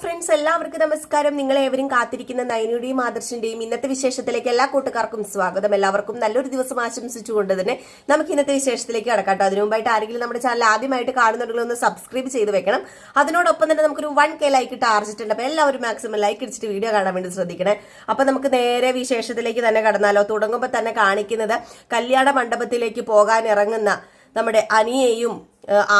Friends എല്ലാവർക്കും നമസ്കാരം. നിങ്ങൾ ഏവരും കാത്തിരിക്കുന്ന നയനയുടെയും ആദർശിന്റെയും ഇന്നത്തെ വിശേഷത്തിലേക്ക് എല്ലാ കൂട്ടുകാർക്കും സ്വാഗതം. എല്ലാവർക്കും നല്ലൊരു ദിവസം ആശംസിച്ചുകൊണ്ട് തന്നെ നമുക്ക് ഇന്നത്തെ വിശേഷത്തിലേക്ക് കടക്കാട്ടോ അതിനു മുമ്പായിട്ട് ആരെങ്കിലും നമ്മുടെ ചാനൽ ആദ്യമായിട്ട് കാണുന്നുണ്ടെങ്കിൽ ഒന്ന് സബ്സ്ക്രൈബ് ചെയ്ത് വെക്കണം. അതിനോടൊപ്പം തന്നെ നമുക്കൊരു വൺ കെ ലൈക്ക് ടാർജറ്റ് ഉണ്ട് അപ്പോൾ എല്ലാവരും മാക്സിമം ലൈക്ക് അടിച്ചിട്ട് വീഡിയോ കാണാൻ വേണ്ടി ശ്രദ്ധിക്കണേ. അപ്പൊ നമുക്ക് നേരെ വിശേഷത്തിലേക്ക് തന്നെ കടന്നാലോ. തുടങ്ങുമ്പോൾ തന്നെ കാണിക്കുന്നത് കല്യാണ മണ്ഡപത്തിലേക്ക് പോകാൻ ഇറങ്ങുന്ന നമ്മുടെ അനിയെയും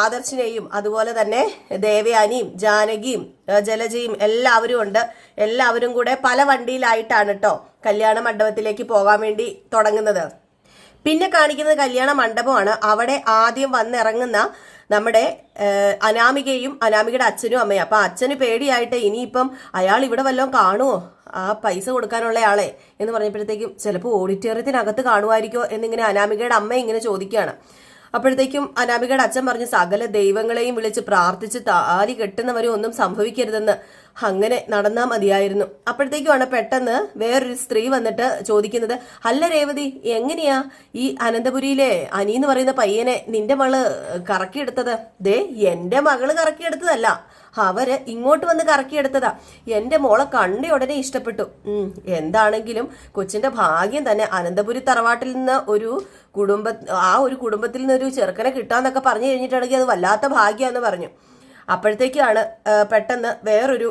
ആദർശിനെയും അതുപോലെ തന്നെ ദേവയാനിയും ജാനകിയും ജലജയും എല്ലാവരും ഉണ്ട്. എല്ലാവരും കൂടെ പല വണ്ടിയിലായിട്ടാണ് കേട്ടോ കല്യാണ മണ്ഡപത്തിലേക്ക് പോകാൻ വേണ്ടി തുടങ്ങുന്നത്. പിന്നെ കാണിക്കുന്നത് കല്യാണ മണ്ഡപമാണ്. അവിടെ ആദ്യം വന്നിറങ്ങുന്ന നമ്മുടെ അനാമികയും അനാമികയുടെ അച്ഛനും അമ്മയും. അപ്പൊ അച്ഛന് പേടിയായിട്ട് ഇനിയിപ്പം അയാൾ ഇവിടെ വല്ലതും കാണുമോ ആ പൈസ കൊടുക്കാനുള്ള ആളെ എന്ന് പറഞ്ഞപ്പോഴത്തേക്കും ചിലപ്പോൾ ഓഡിറ്റോറിയത്തിനകത്ത് കാണുമായിരിക്കോ എന്നിങ്ങനെ അനാമികയുടെ അമ്മ ഇങ്ങനെ ചോദിക്കുകയാണ്. അപ്പോഴത്തേക്കും അനാമികയുടെ അച്ഛൻ പറഞ്ഞു സകല ദൈവങ്ങളെയും വിളിച്ച് പ്രാർത്ഥിച്ച് താലി കെട്ടുന്നവരും ഒന്നും സംഭവിക്കരുതെന്ന് അങ്ങനെ നടന്നാൽ മതിയായിരുന്നു. അപ്പോഴത്തേക്കുമാണ് പെട്ടെന്ന് വേറൊരു സ്ത്രീ വന്നിട്ട് ചോദിക്കുന്നത് അല്ല രേവതി എങ്ങനെയാ ഈ അനന്തപുരിയിലെ അനി എന്ന് പറയുന്ന പയ്യനെ നിന്റെ മകൾ കറക്കിയെടുത്തത്? ദേ എന്റെ മകൾ കറക്കിയെടുത്തതല്ല. അവർ ഇങ്ങോട്ട് വന്ന് കറക്കിയെടുത്തതാ. എന്റെ മോളെ കണ്ട ഉടനെ ഇഷ്ടപ്പെട്ടു. എന്താണെങ്കിലും കൊച്ചിന്റെ ഭാഗ്യം തന്നെ. അനന്തപുരി തറവാട്ടിൽ നിന്ന് ഒരു കുടുംബ ആ ഒരു കുടുംബത്തിൽ നിന്ന് ഒരു ചെറുക്കനെ കിട്ടാന്നൊക്കെ പറഞ്ഞു കഴിഞ്ഞിട്ടുണ്ടെങ്കിൽ അത് വല്ലാത്ത ഭാഗ്യമാന്ന് പറഞ്ഞു. അപ്പോഴത്തേക്കാണ് പെട്ടെന്ന് വേറൊരു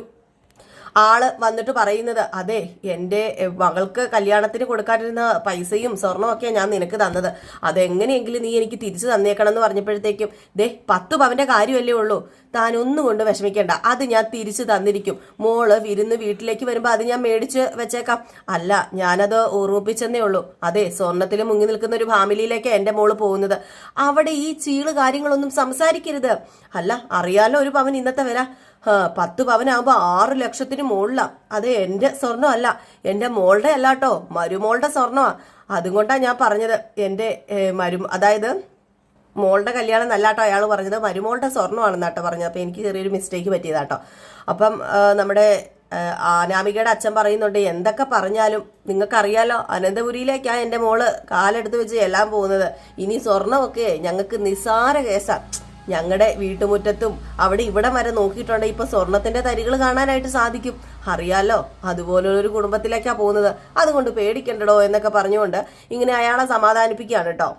ആൾ വന്നിട്ട് പറയുന്നത് അതെ എന്റെ മകൾക്ക് കല്യാണത്തിന് കൊടുക്കാനിരുന്ന പൈസയും സ്വർണമൊക്കെ ഞാൻ നിനക്ക് തന്നത്. അതെങ്ങനെയെങ്കിലും നീ എനിക്ക് തിരിച്ചു തന്നേക്കണം എന്ന് പറഞ്ഞപ്പോഴത്തേക്കും ദേ പത്ത് പവന്റെ കാര്യമല്ലേ ഉള്ളൂ. താൻ ഒന്നും കൊണ്ട് വിഷമിക്കേണ്ട. അത് ഞാൻ തിരിച്ചു തന്നിരിക്കും. മോൾ വിരുന്ന് വീട്ടിലേക്ക് വരുമ്പോൾ അത് ഞാൻ മേടിച്ച് വെച്ചേക്കാം. അല്ല ഞാനത് ഓർമ്മിപ്പിച്ചെന്നേ ഉള്ളൂ. അതെ സ്വർണത്തിൽ മുങ്ങി നിൽക്കുന്ന ഒരു ഫാമിലിയിലേക്ക് എന്റെ മോൾ പോകുന്നത്. അവിടെ ഈ ചീൾ കാര്യങ്ങളൊന്നും സംസാരിക്കരുത്. അല്ല അറിയാലോ ഒരു പവൻ ഇന്നത്തെ ആ, പത്ത് പവനാകുമ്പോൾ ആറ് ലക്ഷത്തിന് മുകളിലാ അത് എന്റെ സ്വർണമല്ല. എന്റെ മോളുടെ അല്ല കേട്ടോ മരുമോളുടെ സ്വർണമാ. അതുകൊണ്ടാണ് ഞാൻ പറഞ്ഞത്. എന്റെ ഏ, മരു അതായത് മോളുടെ കല്യാണം നല്ലാട്ടോ അയാൾ പറഞ്ഞത്. മരുമോളുടെ സ്വർണമാണെന്ന് കേട്ടോ പറഞ്ഞത്. അപ്പൊ എനിക്ക് ചെറിയൊരു മിസ്റ്റേക്ക് പറ്റിയതാട്ടോ അപ്പം നമ്മുടെ അനാമികയുടെ അച്ഛൻ പറയുന്നുണ്ട് എന്തൊക്കെ പറഞ്ഞാലും നിങ്ങൾക്കറിയാലോ അനന്തപുരിയിലേക്കാണ് എന്റെ മോൾ കാലെടുത്ത് വെച്ച് എല്ലാം പോകുന്നത്. ഇനി സ്വർണമൊക്കെ ഞങ്ങൾക്ക് നിസാര കേസാ. ഞങ്ങളുടെ വീട്ടുമുറ്റത്തും അവിടെ ഇവിടെ വരെ നോക്കിയിട്ടുണ്ട്. ഇപ്പൊ സ്വർണത്തിന്റെ തരികൾ കാണാനായിട്ട് സാധിക്കും. അറിയാലോ അതുപോലെ ഒരു കുടുംബത്തിലേക്കാ പോകുന്നത്. അതുകൊണ്ട് പേടിക്കണ്ടടോ എന്നൊക്കെ പറഞ്ഞുകൊണ്ട് ഇങ്ങനെ അയാളെ സമാധാനിപ്പിക്കുകയാണ് കേട്ടോ.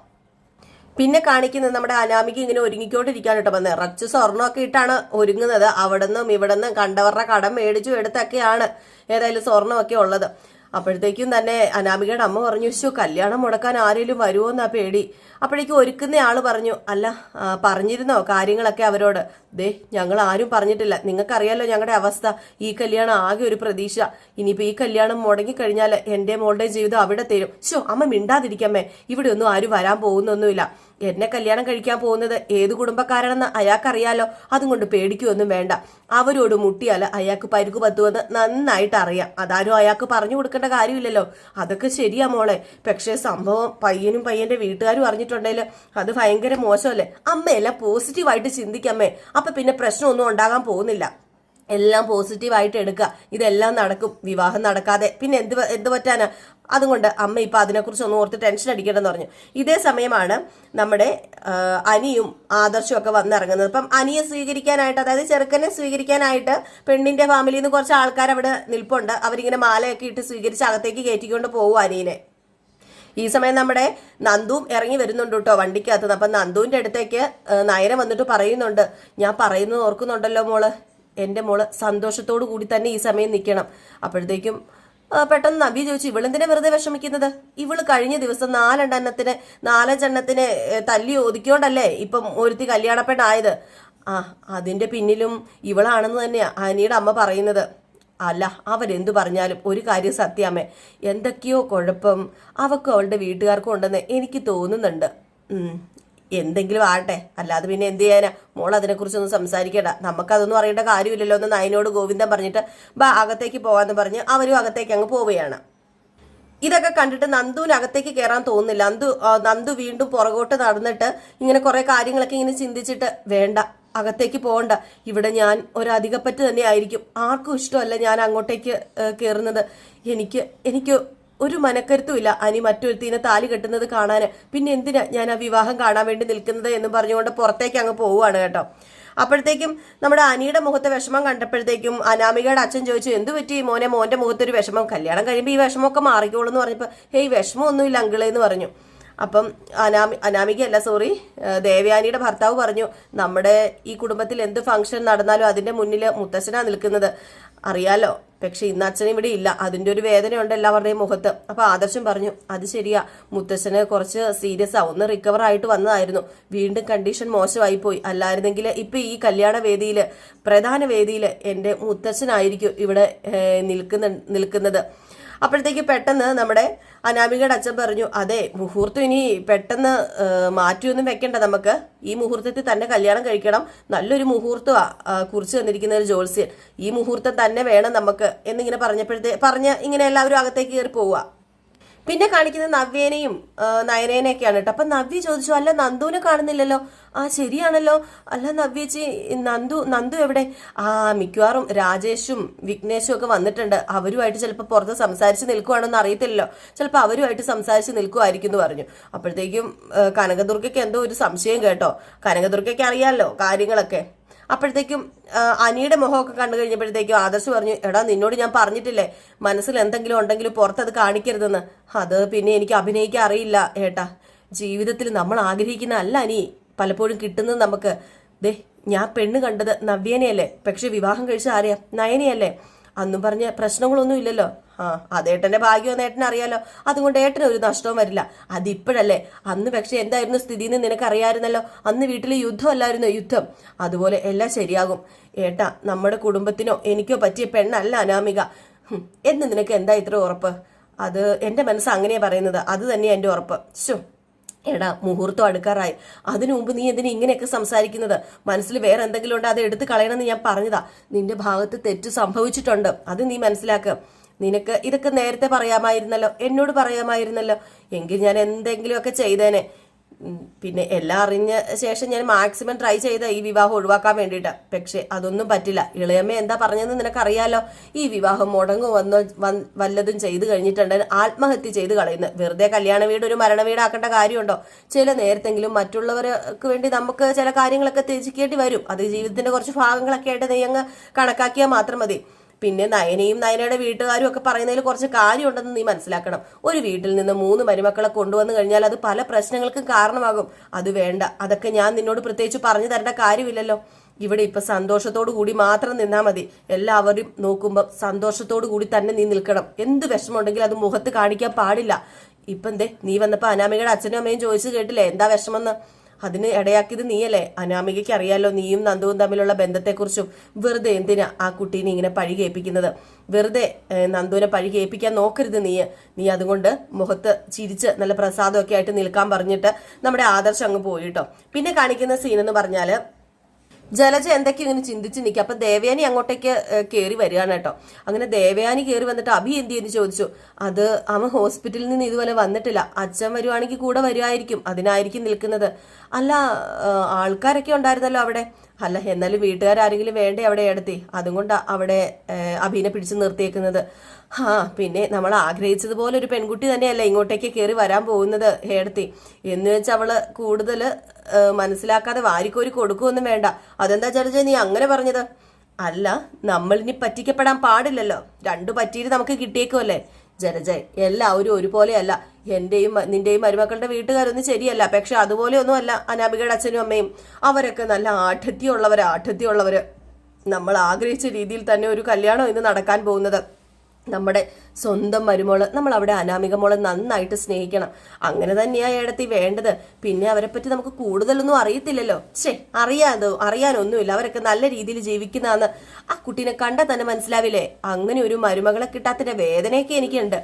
പിന്നെ കാണിക്കുന്നത് നമ്മുടെ അനാമിക്ക് ഇങ്ങനെ ഒരുങ്ങിക്കോണ്ടിരിക്കാണ് കേട്ടോ. വന്നത് നിറച്ച് സ്വർണമൊക്കെ ഇട്ടാണ് ഒരുങ്ങുന്നത്. അവിടെ നിന്നും ഇവിടെ നിന്നും കണ്ടവരുടെ കടം മേടിച്ചു എടുത്തൊക്കെയാണ് ഏതായാലും സ്വർണമൊക്കെ ഉള്ളത്. അപ്പോഴത്തേക്കും തന്നെ അനാമികയുടെ അമ്മ പറഞ്ഞു ശോ കല്യാണം മുടക്കാൻ ആരെങ്കിലും വരുമോ എന്നാ പേടി. അപ്പോഴേക്കും ഒരുക്കുന്ന ആൾ പറഞ്ഞു അല്ല പറഞ്ഞിരുന്നോ കാര്യങ്ങളൊക്കെ അവരോട്? ദേ ഞങ്ങൾ ആരും പറഞ്ഞിട്ടില്ല. നിങ്ങൾക്കറിയാലോ ഞങ്ങളുടെ അവസ്ഥ. ഈ കല്യാണം ആകെ ഒരു പ്രതീക്ഷ. ഇനിയിപ്പോ ഈ കല്യാണം മുടങ്ങിക്കഴിഞ്ഞാൽ എന്റെ മോളുടെ ജീവിതം അവിടെ തരും. ശോ അമ്മ മിണ്ടാതിരിക്കമ്മേ. ഇവിടെ ഒന്നും ആരും വരാൻ പോകുന്നൊന്നുമില്ല. എന്നെ കല്യാണം കഴിക്കാൻ പോകുന്നത് ഏത് കുടുംബക്കാരാണെന്ന് അയാൾക്കറിയാലോ? അതും കൊണ്ട് പേടിക്കൊന്നും വേണ്ട. അവരോട് മുട്ടിയാൽ അയാൾക്ക് പരുക്ക് പത്തുമെന്ന് നന്നായിട്ട് അറിയാം. അതാരും അയാൾക്ക് പറഞ്ഞു കൊടുക്കേണ്ട കാര്യമില്ലല്ലോ. അതൊക്കെ ശരിയാ മോളെ. പക്ഷേ സംഭവം പയ്യനും പയ്യന്റെ വീട്ടുകാരും അറിഞ്ഞിട്ടുണ്ടെങ്കിൽ അത് ഭയങ്കര മോശമല്ലേ? അമ്മയെല്ലാം പോസിറ്റീവായിട്ട് ചിന്തിക്കമ്മേ അപ്പൊ പിന്നെ പ്രശ്നമൊന്നും ഉണ്ടാകാൻ പോകുന്നില്ല. എല്ലാം പോസിറ്റീവായിട്ട് എടുക്കുക ഇതെല്ലാം നടക്കും. വിവാഹം നടക്കാതെ. പിന്നെ എന്ത് എന്ത് പറ്റാനാ? അതുകൊണ്ട് അമ്മ ഇപ്പൊ അതിനെക്കുറിച്ച് ഒന്നും ഓർത്ത് ടെൻഷൻ അടിക്കണമെന്ന് പറഞ്ഞു. ഇതേ സമയമാണ് നമ്മുടെ അനിയും ആദർശവും ഒക്കെ വന്നിറങ്ങുന്നത്. അപ്പം അനിയെ സ്വീകരിക്കാനായിട്ട് അതായത് ചെറുക്കനെ സ്വീകരിക്കാനായിട്ട് പെണ്ണിന്റെ ഫാമിലിയിൽ നിന്ന് കുറച്ച് ആൾക്കാർ അവിടെ നിൽപ്പുണ്ട്. അവരിങ്ങനെ മാലയൊക്കെ ഇട്ട് സ്വീകരിച്ച് അകത്തേക്ക് കയറ്റിക്കൊണ്ട് പോകും അനിയനെ. ഈ സമയം നമ്മുടെ നന്ദുവും ഇറങ്ങി വരുന്നുണ്ട് കേട്ടോ വണ്ടിക്കകത്ത്. അപ്പം നന്ദുവിന്റെ അടുത്തേക്ക് നയന വന്നിട്ട് പറയുന്നുണ്ട്. ഞാൻ പറയുന്നത് ഓർക്കുന്നുണ്ടല്ലോ മോൾ. എന്റെ മോൾ സന്തോഷത്തോടു കൂടി തന്നെ ഈ സമയം നിൽക്കണം അപ്പോഴത്തേക്കും പെട്ടെന്ന് നബി ചോദിച്ചു ഇവളെന്തിനാ വെറുതെ വിഷമിക്കുന്നത്? ഇവൾ കഴിഞ്ഞ ദിവസം നാലെണ്ണെണ്ണത്തിന് നാലഞ്ചെണ്ണത്തിന് തല്ലി ഒതുക്കിയോണ്ടല്ലേ ഇപ്പം ഒരുത്തി കല്യാണപ്പെട്ടായത്? ആ അതിന്റെ പിന്നിലും ഇവളാണെന്ന് തന്നെയാ അനിയുടെ അമ്മ പറയുന്നത്. അല്ല അവരെന്തു പറഞ്ഞാലും ഒരു കാര്യം സത്യാമേ എന്തൊക്കെയോ കുഴപ്പം അവക്കും അവളുടെ വീട്ടുകാർക്കും ഉണ്ടെന്ന് എനിക്ക് തോന്നുന്നുണ്ട്. എന്തെങ്കിലും ആട്ടെ അല്ലാതെ പിന്നെ എന്ത് ചെയ്യാനാ? മോൾ അതിനെക്കുറിച്ചൊന്നും സംസാരിക്കണ്ട. നമുക്കതൊന്നും അറിയേണ്ട കാര്യമില്ലല്ലോ എന്ന് നയനോട് ഗോവിന്ദൻ പറഞ്ഞിട്ട് ബാ അകത്തേക്ക് പോകാന്ന് പറഞ്ഞ് അവരും അകത്തേക്ക് അങ്ങ് പോവുകയാണ്. ഇതൊക്കെ കണ്ടിട്ട് നന്ദുവിന് അകത്തേക്ക് കയറാൻ തോന്നുന്നില്ല. നന്ദു നന്ദു വീണ്ടും പുറകോട്ട് നടന്നിട്ട് ഇങ്ങനെ കുറെ കാര്യങ്ങളൊക്കെ ഇങ്ങനെ ചിന്തിച്ചിട്ട് വേണ്ട അകത്തേക്ക് പോകണ്ട. ഇവിടെ ഞാൻ ഒരധികപ്പറ്റ് തന്നെ ആയിരിക്കും. ആർക്കും ഇഷ്ടമല്ല ഞാൻ അങ്ങോട്ടേക്ക് കയറുന്നത് എനിക്ക് എനിക്ക് ഒരു മനക്കരുത്തുമില്ല അനി മറ്റൊരുത്തീനെ താലി കെട്ടുന്നത് കാണാൻ. പിന്നെ എന്തിനാ ഞാൻ ആ വിവാഹം കാണാൻ വേണ്ടി നിൽക്കുന്നത് എന്ന് പറഞ്ഞുകൊണ്ട് പുറത്തേക്ക് അങ്ങ് പോവുകയാണ് കേട്ടോ. അപ്പോഴത്തേക്കും നമ്മുടെ അനിയുടെ മുഖത്തെ വിഷമം കണ്ടപ്പോഴത്തേക്കും അനാമികയുടെ അച്ഛൻ ചോദിച്ചു എന്ത് പറ്റി മോനെ? മോന്റെ മുഖത്തൊരു വിഷമം. കല്യാണം കഴിയുമ്പോൾ ഈ വിഷമമൊക്കെ മാറിക്കോളൂ എന്ന് പറഞ്ഞപ്പോൾ ഹേയ് വിഷമമൊന്നുമില്ല അങ്കിളേ എന്ന് പറഞ്ഞു. അപ്പം അനാമി അനാമികയല്ല സോറി ദേവയാനിയുടെ ഭർത്താവ് പറഞ്ഞു നമ്മുടെ ഈ കുടുംബത്തിൽ എന്ത് ഫംഗ്ഷൻ നടന്നാലും അതിന്റെ മുന്നിൽ മുത്തശ്ശനാ നിൽക്കുന്നത്. അറിയാലോ പക്ഷെ ഇന്ന് അച്ഛനും ഇവിടെ ഇല്ല. അതിന്റെ ഒരു വേദനയുണ്ട് എല്ലാവരുടെയും മുഖത്ത്. അപ്പൊ ആദർശം പറഞ്ഞു അത് ശരിയാ. മുത്തശ്ശന് കുറച്ച് സീരിയസ് ആ. ഒന്ന് റിക്കവർ ആയിട്ട് വന്നതായിരുന്നു. വീണ്ടും കണ്ടീഷൻ മോശമായി പോയി അല്ലായിരുന്നെങ്കിൽ ഇപ്പൊ ഈ കല്യാണ വേദിയിൽ പ്രധാന വേദിയിൽ എന്റെ മുത്തച്ഛനായിരിക്കും ഇവിടെ നിൽക്കുന്ന നിൽക്കുന്നത്. അപ്പോഴത്തേക്ക് പെട്ടെന്ന് നമ്മുടെ അനാമികയുടെ അച്ഛൻ പറഞ്ഞു അതെ മുഹൂർത്തം ഇനി പെട്ടെന്ന് മാറ്റിയൊന്നും വെക്കണ്ട നമുക്ക്. ഈ മുഹൂർത്തത്തിൽ തന്നെ കല്യാണം കഴിക്കണം. നല്ലൊരു മുഹൂർത്തമാണ് കുറിച്ച് തന്നിരിക്കുന്ന ഒരു ജോത്സ്യൻ. ഈ മുഹൂർത്തം തന്നെ വേണം നമുക്ക്. എന്നിങ്ങനെ പറഞ്ഞപ്പോഴത്തെ പറഞ്ഞ് ഇങ്ങനെ എല്ലാവരും അകത്തേക്ക് കയറി പോവുക. പിന്നെ കാണിക്കുന്നത് നവ്യേനെയും നയനേനെയൊക്കെയാണ് കേട്ടോ. അപ്പൊ നവ്യ ചോദിച്ചു അല്ല നന്ദുവിനെ കാണുന്നില്ലല്ലോ. ആ ശരിയാണല്ലോ. അല്ല നവ്യേച്ചി നന്ദു നന്ദു എവിടെ? ആ മിക്കവാറും രാജേഷും വിഘ്നേഷും ഒക്കെ വന്നിട്ടുണ്ട്. അവരുമായിട്ട് ചിലപ്പോൾ പുറത്ത് സംസാരിച്ച് നിൽക്കുവാണെന്ന് അറിയത്തില്ലല്ലോ. ചിലപ്പോൾ അവരുമായിട്ട് സംസാരിച്ച് നിൽക്കുമായിരിക്കും എന്ന് പറഞ്ഞു. അപ്പോഴത്തേക്കും കനകദുർഗയ്ക്ക് എന്തോ ഒരു സംശയം കേട്ടോ. കനകദുർഗയ്ക്ക് അറിയാമല്ലോ കാര്യങ്ങളൊക്കെ. അപ്പോഴത്തേക്കും അനിയുടെ മുഖമൊക്കെ കണ്ടു കഴിഞ്ഞപ്പോഴത്തേക്കും ആദർശ് പറഞ്ഞു എടാ നിന്നോട് ഞാൻ പറഞ്ഞിട്ടില്ലേ മനസ്സിൽ എന്തെങ്കിലും ഉണ്ടെങ്കിൽ പുറത്തത് കാണിക്കരുതെന്ന്. അത് പിന്നെ എനിക്ക് അഭിനയിക്കാൻ അറിയില്ല ഏട്ടാ. ജീവിതത്തിൽ നമ്മൾ ആഗ്രഹിക്കുന്ന അല്ല അനി പലപ്പോഴും കിട്ടുന്നത് നമുക്ക്. ദേ ഞാൻ പെണ്ണ് കണ്ടത് നവ്യേനയല്ലേ പക്ഷെ വിവാഹം കഴിച്ച ആരെയാ? നയനെയല്ലേ? അന്നും പറഞ്ഞ പ്രശ്നങ്ങളൊന്നും ഇല്ലല്ലോ. ആ അതേട്ടന്റെ ഭാഗ്യം ഏട്ടൻ അറിയാലോ. അതുകൊണ്ട് ഏട്ടന് ഒരു നഷ്ടവും വരില്ല. അതിപ്പോഴല്ലേ? അന്ന് പക്ഷെ എന്തായിരുന്നു സ്ഥിതി എന്ന് നിനക്കറിയായിരുന്നല്ലോ? അന്ന് വീട്ടിൽ യുദ്ധമല്ലായിരുന്നു യുദ്ധം. അതുപോലെ എല്ലാം ശരിയാകും. ഏട്ടാ നമ്മുടെ കുടുംബത്തിനോ എനിക്കോ പറ്റിയ പെണ്ണല്ല അനാമിക. എന്ന് നിനക്ക് എന്താ ഇത്ര ഉറപ്പ്? അത് എന്റെ മനസ്സ് അങ്ങനെയാ പറയുന്നത്. അത് തന്നെയാ എന്റെ ഉറപ്പ്. ശോ എടാ മുഹൂർത്തം അടുക്കാറായി. അതിനു മുമ്പ് നീ എന്തിനാ ഇങ്ങനെയൊക്കെ സംസാരിക്കുന്നത്? മനസ്സിൽ വേറെ എന്തെങ്കിലും ഉണ്ടോ? അത് എടുത്ത് കളയണമെന്ന് ഞാൻ പറഞ്ഞതാ. നിന്റെ ഭാഗത്ത് തെറ്റ് സംഭവിച്ചിട്ടുണ്ട്. അത് നീ മനസ്സിലാക്കുക നിനക്ക് ഇതൊക്കെ നേരത്തെ പറയാമായിരുന്നല്ലോ എന്നോട് പറയാമായിരുന്നല്ലോ. എങ്കിൽ ഞാൻ എന്തെങ്കിലുമൊക്കെ ചെയ്തേനെ. പിന്നെ എല്ലാം അറിഞ്ഞ ശേഷം ഞാൻ മാക്സിമം ട്രൈ ചെയ്ത ഈ വിവാഹം ഒഴിവാക്കാൻ വേണ്ടിയിട്ട്. പക്ഷെ അതൊന്നും പറ്റില്ല. ഇളയമ്മ എന്താ പറഞ്ഞതെന്ന് നിനക്കറിയാലോ? ഈ വിവാഹം മുടങ്ങു വന്നോ വല്ലതും ചെയ്തു കഴിഞ്ഞിട്ടുണ്ട് ആത്മഹത്യ ചെയ്ത് കളയുന്നത് വെറുതെ കല്യാണ വീട് ഒരു മരണ വീടാക്കേണ്ട കാര്യമുണ്ടോ? ചില നേരത്തെങ്കിലും മറ്റുള്ളവർക്ക് വേണ്ടി നമുക്ക് ചില കാര്യങ്ങളൊക്കെ ത്യജിക്കേണ്ടി വരും. അത് ജീവിതത്തിന്റെ കുറച്ച് ഭാഗങ്ങളൊക്കെ ആയിട്ട് നീ അങ്ങ് കണക്കാക്കിയാൽ മാത്രം മതി. പിന്നെ നയനയും നയനയുടെ വീട്ടുകാരും ഒക്കെ പറയുന്നതിൽ കുറച്ച് കാര്യമുണ്ടെന്ന് നീ മനസ്സിലാക്കണം. ഒരു വീട്ടിൽ നിന്ന് മൂന്ന് മരുമക്കളെ കൊണ്ടുവന്നു കഴിഞ്ഞാൽ അത് പല പ്രശ്നങ്ങൾക്കും കാരണമാകും. അത് വേണ്ട. അതൊക്കെ ഞാൻ നിന്നോട് പ്രത്യേകിച്ച് പറഞ്ഞു തരേണ്ട കാര്യമില്ലല്ലോ. ഇവിടെ ഇപ്പൊ സന്തോഷത്തോടു കൂടി മാത്രം നിന്നാ മതി. എല്ലാവരും നോക്കുമ്പോൾ സന്തോഷത്തോടു കൂടി തന്നെ നീ നിൽക്കണം. എന്ത് വിഷമമുണ്ടെങ്കിൽ അത് മുഖത്ത് കാണിക്കാൻ പാടില്ല. ഇപ്പൊ എന്തേ? നീ വന്നപ്പോ അനാമികയുടെ അച്ഛനും അമ്മയും ചോദിച്ചു കേട്ടില്ലേ? എന്താ വിഷമെന്ന്? അതിന് ഇടയാക്കിയത് നീയല്ലേ? അനാമികയ്ക്ക് അറിയാലോ നീയും നന്ദുവും തമ്മിലുള്ള ബന്ധത്തെക്കുറിച്ചും വെറുതെ എന്തിനാ ആ കുട്ടീനെ ഇങ്ങനെ പഴി കേൾപ്പിക്കുന്നത് വെറുതെ നന്ദുവിനെ പഴി കേൾപ്പിക്കാൻ നോക്കരുത് നീ നീ അതുകൊണ്ട് മുഖത്ത് ചിരിച്ച് നല്ല പ്രസാദമൊക്കെ ആയിട്ട് നിൽക്കാൻ പറഞ്ഞിട്ട് നമ്മുടെ ആദർശം അങ്ങ് പോയിട്ടോ പിന്നെ കാണിക്കുന്ന സീൻ എന്ന് പറഞ്ഞാൽ ജലജ എന്തൊക്കെയോ ഇങ്ങനെ ചിന്തിച്ച് നിൽക്കുക? അപ്പൊ ദേവയാനി അങ്ങോട്ടേക്ക് കയറി വരികയാണ് കേട്ടോ. അങ്ങനെ ദേവയാനി കയറി വന്നിട്ട് അഭി എന്ത് ചെയ്യുന്നു ചോദിച്ചു. അത് അവൻ ഹോസ്പിറ്റലിൽ നിന്ന് ഇതുപോലെ വന്നിട്ടില്ല. അച്ഛൻ വരുവാണെങ്കിൽ കൂടെ വരുമായിരിക്കും അതിനായിരിക്കും നിൽക്കുന്നത്. അല്ല ആൾക്കാരൊക്കെ ഉണ്ടായിരുന്നല്ലോ അവിടെ. അല്ല എന്നാലും വീട്ടുകാരെങ്കിലും വേണ്ടേ അവിടെ എടുത്തി അതുകൊണ്ടാ അവിടെ അഭിനെ പിടിച്ചു നിർത്തിയേക്കുന്നത്. ആ പിന്നെ നമ്മൾ ആഗ്രഹിച്ചതുപോലെ ഒരു പെൺകുട്ടി തന്നെയല്ല ഇങ്ങോട്ടേക്ക് കയറി വരാൻ പോകുന്നത് ഹേടത്തി. എന്ന് വെച്ച് അവൾ കൂടുതൽ മനസ്സിലാക്കാതെ വാരിക്കോരി കൊടുക്കുമൊന്നും വേണ്ട. അതെന്താ ചർച്ച നീ അങ്ങനെ പറഞ്ഞത്? അല്ല നമ്മൾ ഇനി പറ്റിക്കപ്പെടാൻ പാടില്ലല്ലോ. രണ്ടു പറ്റിയിട്ട് നമുക്ക് കിട്ടിയേക്കുമല്ലേ ജനജയ് എല്ലാവരും ഒരുപോലെയല്ല. എന്റെയും നിന്റെയും മരുമക്കളുടെ വീട്ടുകാരൊന്നും ശരിയല്ല. പക്ഷെ അതുപോലെ ഒന്നും അല്ല അനാമികയുടെ അച്ഛനും അമ്മയും. അവരൊക്കെ നല്ല ആഠ്യത്യമുള്ളവര് ആഠ്യത്യമുള്ളവര് നമ്മൾ ആഗ്രഹിച്ച രീതിയിൽ തന്നെ ഒരു കല്യാണം ഇന്ന് നടക്കാൻ പോകുന്നത്. നമ്മുടെ സ്വന്തം മരുമോൾ നമ്മൾ അവിടെ അനാമിക മോളെ നന്നായിട്ട് സ്നേഹിക്കണം. അങ്ങനെ തന്നെയാ ഏടത്തി വേണ്ടത്. പിന്നെ അവരെ പറ്റി നമുക്ക് കൂടുതലൊന്നും അറിയത്തില്ലല്ലോ. ശേ അറിയാതോ അറിയാനൊന്നുമില്ല. അവരൊക്കെ നല്ല രീതിയിൽ ജീവിക്കുന്നതാന്ന് ആ കുട്ടീനെ കണ്ടാൽ തന്നെ മനസ്സിലാവില്ലേ? അങ്ങനെ ഒരു മരുമകളെ കിട്ടാത്തതിന്റെ വേദനയൊക്കെ എനിക്കുണ്ട്.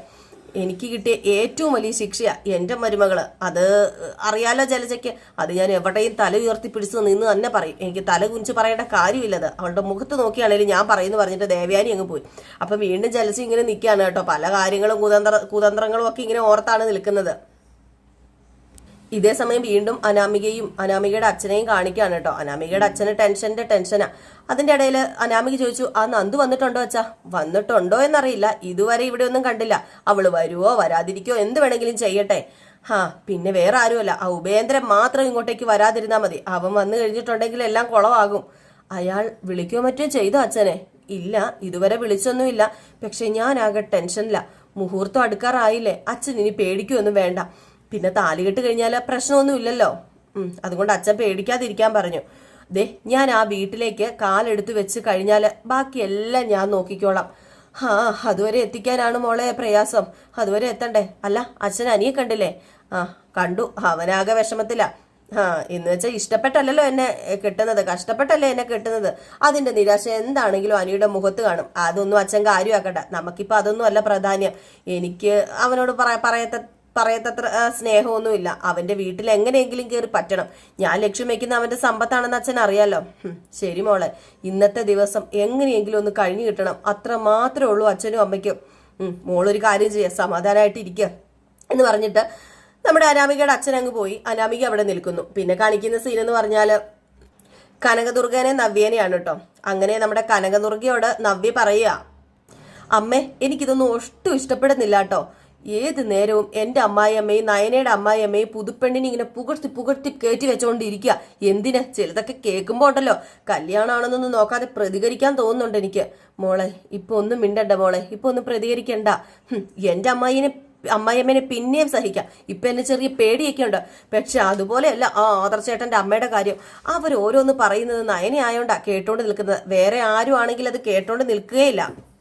എനിക്ക് കിട്ടിയ ഏറ്റവും വലിയ ശിക്ഷയാണ് എന്റെ മരുമകൾ. അത് അറിയാലോ ജലജയ്ക്ക്. അത് ഞാൻ എവിടെയും തല ഉയർത്തി പിടിച്ചു നിന്ന് തന്നെ പറയും. എനിക്ക് തല കുഞ്ച് പറയേണ്ട കാര്യമില്ലത് അവളുടെ മുഖത്ത് നോക്കിയാണെങ്കിലും ഞാൻ പറയുന്നു പറഞ്ഞിട്ട് ദേവയാനി അങ്ങ് പോയി. അപ്പം വീണ്ടും ജലജ ഇങ്ങനെ നിൽക്കുകയാണ് കേട്ടോ. പല കാര്യങ്ങളും കുതന്ത്ര കുതന്ത്രങ്ങളും ഒക്കെ ഇങ്ങനെ ഓർത്താണ് നിൽക്കുന്നത്. ഇതേ സമയം വീണ്ടും അനാമികയും അനാമികയുടെ അച്ഛനെയും കാണിക്കുകയാണ് കേട്ടോ. അനാമികയുടെ അച്ഛന് ടെൻഷന്റെ ടെൻഷനാ. അതിന്റെ ഇടയിൽ അനാമിക ചോദിച്ചു ആ നന്ദു വന്നിട്ടുണ്ടോ അച്ഛാ? വന്നിട്ടുണ്ടോ എന്നറിയില്ല. ഇതുവരെ ഇവിടെ ഒന്നും കണ്ടില്ല. അവൾ വരുവോ വരാതിരിക്കോ എന്ത് വേണമെങ്കിലും ചെയ്യട്ടെ. ഹാ പിന്നെ വേറെ ആരുമല്ല. ആ ഉപേന്ദ്രൻ മാത്രം ഇങ്ങോട്ടേക്ക് വരാതിരുന്നാ മതി. അവൻ വന്നു കഴിഞ്ഞിട്ടുണ്ടെങ്കിൽ എല്ലാം കുളമാകും അയാൾ വിളിക്കുകയോ മറ്റോ ചെയ്തോ അച്ഛനെ? ഇല്ല ഇതുവരെ വിളിച്ചൊന്നുമില്ല. പക്ഷെ ഞാനാകെ ടെൻഷനില്ല മുഹൂർത്തം അടുക്കാറായില്ലേ. അച്ഛൻ ഇനി പേടിക്കൊന്നും വേണ്ട. പിന്നെ താലികെട്ട് കഴിഞ്ഞാൽ പ്രശ്നമൊന്നും ഇല്ലല്ലോ. ഉം, അതുകൊണ്ട് അച്ഛൻ പേടിക്കാതിരിക്കാൻ പറഞ്ഞു. ദേ ഞാൻ ആ വീട്ടിലേക്ക് കാലെടുത്ത് വെച്ച് കഴിഞ്ഞാൽ ബാക്കിയെല്ലാം ഞാൻ നോക്കിക്കോളാം. ആ അതുവരെ എത്തിക്കാനാണ് മോളെ പ്രയാസം. അതുവരെ എത്തണ്ടേ? അല്ല അച്ഛൻ അനിയെ കണ്ടില്ലേ? ആ കണ്ടു. അവനാകെ വിഷമത്തില. ആ എന്ന് വെച്ചാൽ ഇഷ്ടപ്പെട്ടല്ലല്ലോ എന്നെ കിട്ടുന്നത്. കഷ്ടപ്പെട്ടല്ലേ എന്നെ കിട്ടുന്നത്. അതിന്റെ നിരാശ എന്താണെങ്കിലും അനിയുടെ മുഖത്ത് കാണും. അതൊന്നും അച്ഛൻ കാര്യമാക്കണ്ട. നമുക്കിപ്പോൾ അതൊന്നും അല്ല പ്രാധാന്യം. എനിക്ക് അവനോട് പറയത്ത പറയത്തത്ര സ്നേഹമൊന്നുമില്ല. അവന്റെ വീട്ടിൽ എങ്ങനെയെങ്കിലും കയറി പറ്റണം. ഞാൻ ലക്ഷ്യം വെക്കുന്ന അവന്റെ സമ്പത്താണെന്ന് അച്ഛൻ അറിയാലോ. ശരി മോളെ. ഇന്നത്തെ ദിവസം എങ്ങനെയെങ്കിലും ഒന്ന് കഴിഞ്ഞു കിട്ടണം. അത്ര മാത്രമേ ഉള്ളൂ അച്ഛനും അമ്മയ്ക്കും. മോളൊരു കാര്യം ചെയ്യ സമാധാനമായിട്ട് ഇരിക്കുക എന്ന് പറഞ്ഞിട്ട് നമ്മുടെ അനാമികയുടെ അച്ഛൻ അങ്ങ് പോയി. അനാമിക അവിടെ നിൽക്കുന്നു. പിന്നെ കാണിക്കുന്ന സീൻ എന്ന് പറഞ്ഞാൽ കനകദുർഗനെ നവ്യേനെയാണ് കേട്ടോ. അങ്ങനെ നമ്മുടെ കനകദുർഗയോട് നവ്യ പറയുക അമ്മേ എനിക്കിതൊന്നും ഒട്ടും ഇഷ്ടപ്പെടുന്നില്ല കേട്ടോ. ഏത് നേരവും എന്റെ അമ്മായിയമ്മയും നയനയുടെ അമ്മായിയമ്മയും പുതുപ്പെണ്ണിനെ ഇങ്ങനെ പുകഴ്ത്തി പുകഴ്ത്തി കയറ്റി വെച്ചോണ്ടിരിക്കുക. എന്തിന്? ചിലതൊക്കെ കേൾക്കുമ്പോൾ ഉണ്ടല്ലോ. കല്യാണമാണെന്നൊന്നും നോക്കാതെ പ്രതികരിക്കാൻ തോന്നുന്നുണ്ട് എനിക്ക്. മോളെ ഇപ്പൊ ഒന്നും മിണ്ടണ്ട മോളെ. ഇപ്പൊ ഒന്നും പ്രതികരിക്കണ്ട. എന്റെ അമ്മായിനെ അമ്മായിയമ്മേനെ പിന്നെയും സഹിക്കാം. ഇപ്പൊ എന്നെ ചെറിയ പേടിയൊക്കെ ഉണ്ട്. പക്ഷെ അതുപോലെയല്ല ആ ആദർശേട്ടന്റെ അമ്മയുടെ കാര്യം. അവർ ഓരോന്ന് പറയുന്നത് നയനെ ആയോണ്ടാ കേട്ടോണ്ട് നിൽക്കുന്നത്. വേറെ ആരും ആണെങ്കിൽ അത് കേട്ടോണ്ട് നിൽക്കുകയില്ല.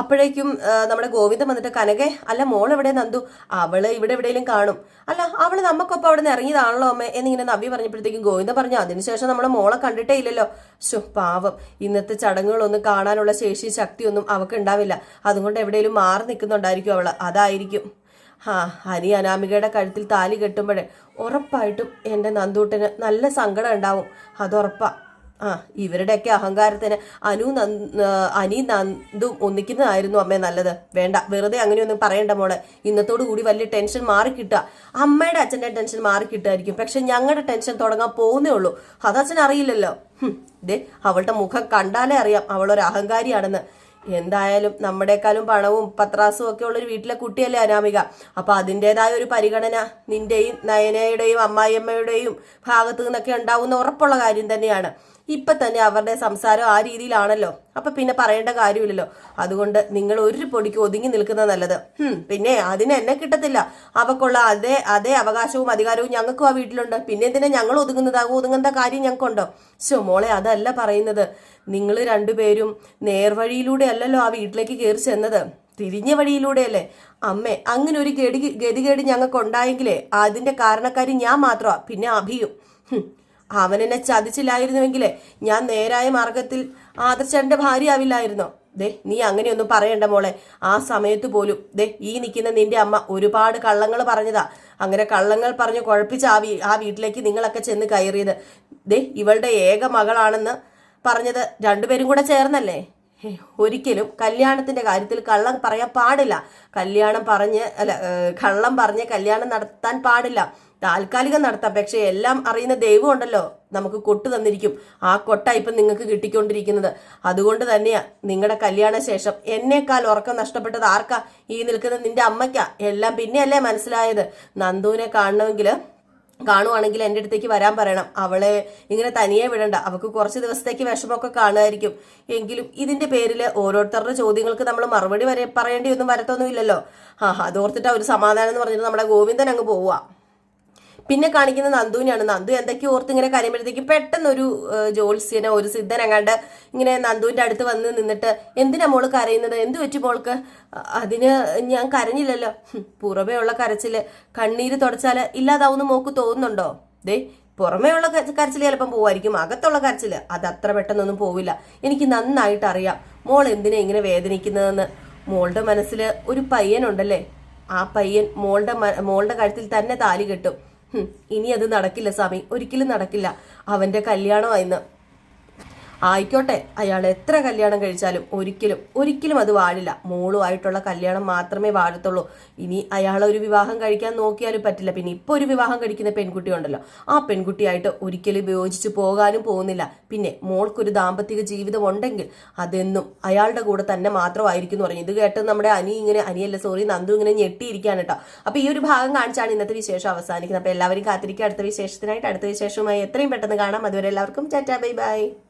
അപ്പോഴേക്കും നമ്മുടെ ഗോവിന്ദൻ വന്നിട്ട് കനകെ അല്ല മോൾ എവിടെ നന്ദു അവൾ ഇവിടെ എവിടെയെങ്കിലും കാണും. അല്ല അവൾ നമുക്കൊപ്പം അവിടെ നിന്ന് ഇറങ്ങിയതാണല്ലോ അമ്മ എന്നിങ്ങനെ നവ്യ പറഞ്ഞപ്പോഴത്തേക്കും ഗോവിന്ദ പറഞ്ഞു അതിനുശേഷം നമ്മളെ മോളെ കണ്ടിട്ടേ ഇല്ലല്ലോ. ശോ പാവം. ഇന്നത്തെ ചടങ്ങുകളൊന്നും കാണാനുള്ള ശേഷി ശക്തിയൊന്നും അവൾക്ക് ഉണ്ടാവില്ല. അതുകൊണ്ട് എവിടെയെങ്കിലും മാറി നിൽക്കുന്നുണ്ടായിരിക്കും അവൾ. അതായിരിക്കും. ആ ഹനി അനാമികയുടെ കഴുത്തിൽ താലി കെട്ടുമ്പോഴേ ഉറപ്പായിട്ടും എന്റെ നന്ദൂട്ടന് നല്ല സങ്കടം ഉണ്ടാവും. അതുറപ്പാ ആ ഇവരുടെയൊക്കെ അഹങ്കാരത്തിന് അനു അനി നന്ദും ഒന്നിക്കുന്നതായിരുന്നു അമ്മേ നല്ലത്. വേണ്ട വെറുതെ അങ്ങനെയൊന്നും പറയണ്ട മോളെ. ഇന്നത്തോടു കൂടി വലിയ ടെൻഷൻ മാറി കിട്ടുക അമ്മയുടെ അച്ഛന്റെ ടെൻഷൻ മാറി കിട്ടുമായിരിക്കും പക്ഷെ ഞങ്ങളുടെ ടെൻഷൻ തുടങ്ങാൻ പോകുന്നേ ഉള്ളൂ. അതച്ഛൻ അറിയില്ലല്ലോ. ദേ അവളുടെ മുഖം കണ്ടാലേ അറിയാം അവളൊരു അഹങ്കാരിയാണെന്ന്. എന്തായാലും നമ്മുടെക്കാളും പണവും പത്രാസും ഒക്കെ ഉള്ളൊരു വീട്ടിലെ കുട്ടിയല്ലേ അനാമിക. അപ്പൊ അതിന്റെതായ ഒരു പരിഗണന നിന്റെയും നയനയുടെയും അമ്മായിയമ്മയുടെയും ഭാഗത്തു നിന്നൊക്കെ ഉണ്ടാവുന്ന ഉറപ്പുള്ള കാര്യം തന്നെയാണ്. ഇപ്പൊ തന്നെ അവരുടെ സംസാരം ആ രീതിയിലാണല്ലോ. അപ്പൊ പിന്നെ പറയേണ്ട കാര്യമില്ലല്ലോ. അതുകൊണ്ട് നിങ്ങൾ ഒരു പൊടിക്ക് ഒതുങ്ങി നിൽക്കുന്ന നല്ലത്. പിന്നെ അതിന് എന്നെ കിട്ടത്തില്ല. അവക്കുള്ള അതേ അതേ അവകാശവും അധികാരവും ഞങ്ങൾക്കും ആ വീട്ടിലുണ്ട്. പിന്നെ എന്തിനാ ഞങ്ങൾ ഒതുങ്ങുന്നത്? ഒതുങ്ങുന്ന കാര്യം ഞങ്ങൾക്കുണ്ടോ? ശോ മോളെ അതല്ല പറയുന്നത്. നിങ്ങൾ രണ്ടുപേരും നേർവഴിയിലൂടെ അല്ലല്ലോ ആ വീട്ടിലേക്ക് കയറി ചെന്നത്. തിരിഞ്ഞ വഴിയിലൂടെയല്ലേ? അമ്മേ അങ്ങനെ ഒരു ഗതി ഗതികേട് ഞങ്ങൾക്ക് ഉണ്ടായെങ്കിലേ അതിന്റെ കാരണക്കാരി ഞാൻ മാത്രമാ. പിന്നെ അഭിയും. ഹും, എന്നെ ചതിച്ചില്ലായിരുന്നുവെങ്കിലേ ഞാൻ നേരായ മാർഗത്തിൽ ആദർശന്റെ ഭാര്യ ആവില്ലായിരുന്നോ ദേ നീ അങ്ങനെയൊന്നും പറയണ്ട മോളെ. ആ സമയത്ത് പോലും ദേ ഈ നിൽക്കുന്ന നിന്റെ അമ്മ ഒരുപാട് കള്ളങ്ങൾ പറഞ്ഞതാ. അങ്ങനെ കള്ളങ്ങൾ പറഞ്ഞ് കുഴപ്പിച്ച് ആ വീ ആ വീട്ടിലേക്ക് നിങ്ങളൊക്കെ ചെന്ന് കയറിയത്. ദേ ഇവളുടെ ഏക മകളാണെന്ന് പറഞ്ഞത് രണ്ടുപേരും കൂടെ ചേർന്നല്ലേ? ഒരിക്കലും കല്യാണത്തിന്റെ കാര്യത്തിൽ കള്ളം പറയാൻ പാടില്ല. കല്യാണം പറഞ്ഞ് അല്ല കള്ളം പറഞ്ഞ് കല്യാണം നടത്താൻ പാടില്ല. താൽക്കാലികം നടത്താം. പക്ഷെ എല്ലാം അറിയുന്ന ദൈവം ഉണ്ടല്ലോ. നമുക്ക് കൊട്ട് തന്നിരിക്കും. ആ കൊട്ട ഇപ്പം നിങ്ങൾക്ക് കിട്ടിക്കൊണ്ടിരിക്കുന്നത്. അതുകൊണ്ട് തന്നെയാ നിങ്ങളുടെ കല്യാണ ശേഷം എന്നേക്കാൾ ഉറക്കം നഷ്ടപ്പെട്ടത് ആർക്കാ? ഈ നിൽക്കുന്ന നിന്റെ അമ്മയ്ക്കാ. എല്ലാം പിന്നെയല്ലേ മനസ്സിലായത്? നന്ദുവിനെ കാണണമെങ്കിൽ കാണുവാണെങ്കിൽ എന്റെ അടുത്തേക്ക് വരാൻ പറയണം. അവളെ ഇങ്ങനെ തനിയെ വിടണ്ട. അവൾക്ക് കുറച്ച് ദിവസത്തേക്ക് വിഷമമൊക്കെ കാണുമായിരിക്കും. എങ്കിലും ഇതിന്റെ പേരിൽ ഓരോരുത്തരുടെ ചോദ്യങ്ങൾക്ക് നമ്മൾ മറുപടി വരെ പറയേണ്ടി ഒന്നും വരത്തൊന്നുമില്ലല്ലോ. ആ അതോർത്തിട്ട് ഒരു സമാധാനം എന്ന് പറഞ്ഞിട്ട് നമ്മുടെ ഗോവിന്ദൻ അങ്ങ് പോവുക പിന്നെ കാണിക്കുന്ന നന്ദുവിനെയാണ്. നന്ദു എന്തൊക്കെ ഓർത്ത് ഇങ്ങനെ കരയുമ്പോഴത്തേക്ക് പെട്ടെന്ന് ഒരു ഏഹ്, ജ്യോത്സ്യനോ ഒരു സിദ്ധൻ ഇങ്ങനെ നന്ദുവിന്റെ അടുത്ത് വന്ന് നിന്നിട്ട് എന്തിനാ മോൾ കരയുന്നത്? എന്ത് പറ്റി മോൾക്ക്? അതിന് ഞാൻ കരഞ്ഞില്ലല്ലോ. പുറമേ ഉള്ള കരച്ചിൽ കണ്ണീര് തുടച്ചാൽ ഇല്ലാതാവുന്ന മോക്ക് തോന്നുന്നുണ്ടോ? ദേ പുറമേ ഉള്ള കരച്ചിൽ ചിലപ്പം പോവായിരിക്കും. അകത്തുള്ള കരച്ചിൽ അത് അത്ര പെട്ടെന്നൊന്നും പോവില്ല. എനിക്ക് നന്നായിട്ട് അറിയാം മോൾ എന്തിനാ ഇങ്ങനെ വേദനിക്കുന്നതെന്ന്. മോളുടെ മനസ്സിൽ ഒരു പയ്യനുണ്ടല്ലേ? ആ പയ്യൻ മോളുടെ മോളുടെ കഴുത്തിൽ തന്നെ താലി കെട്ടും. ഇനി അത് നടക്കില്ല സ്വാമി. ഒരിക്കലും നടക്കില്ല. അവന്റെ കല്യാണമായിന്ന് ആയിക്കോട്ടെ അയാൾ എത്ര കല്യാണം കഴിച്ചാലും ഒരിക്കലും ഒരിക്കലും അത് വാഴില്ല. മോളുമായിട്ടുള്ള കല്യാണം മാത്രമേ വാഴത്തുള്ളൂ. ഇനി അയാൾ ഒരു വിവാഹം കഴിക്കാൻ നോക്കിയാലും പറ്റില്ല. പിന്നെ ഇപ്പൊ ഒരു വിവാഹം കഴിക്കുന്ന പെൺകുട്ടി ഉണ്ടല്ലോ. ആ പെൺകുട്ടിയായിട്ട് ഒരിക്കലും ഉപയോഗിച്ചു പോകാനും പോകുന്നില്ല. പിന്നെ മോൾക്കൊരു ദാമ്പത്തിക ജീവിതം ഉണ്ടെങ്കിൽ അതെന്നും അയാളുടെ കൂടെ തന്നെ മാത്രമായിരിക്കും എന്ന് പറഞ്ഞു ഇത് കേട്ട് നമ്മുടെ അനി ഇങ്ങനെ അനിയല്ല സോറി നന്ദു ഇങ്ങനെ ഞെട്ടിയിരിക്കുകയാണ് കേട്ടോ. അപ്പൊ ഈ ഒരു ഭാഗം കാണിച്ചാണ് ഇന്നത്തെ വിശേഷം അവസാനിക്കുന്നത്. അപ്പൊ എല്ലാവരും കാത്തിരിക്കുക. അടുത്ത വിശേഷത്തിനായിട്ട് അടുത്ത വിശേഷവുമായി എത്രയും പെട്ടെന്ന് കാണാം. അതുവരെ എല്ലാവർക്കും ടാറ്റാ ബൈ ബൈ.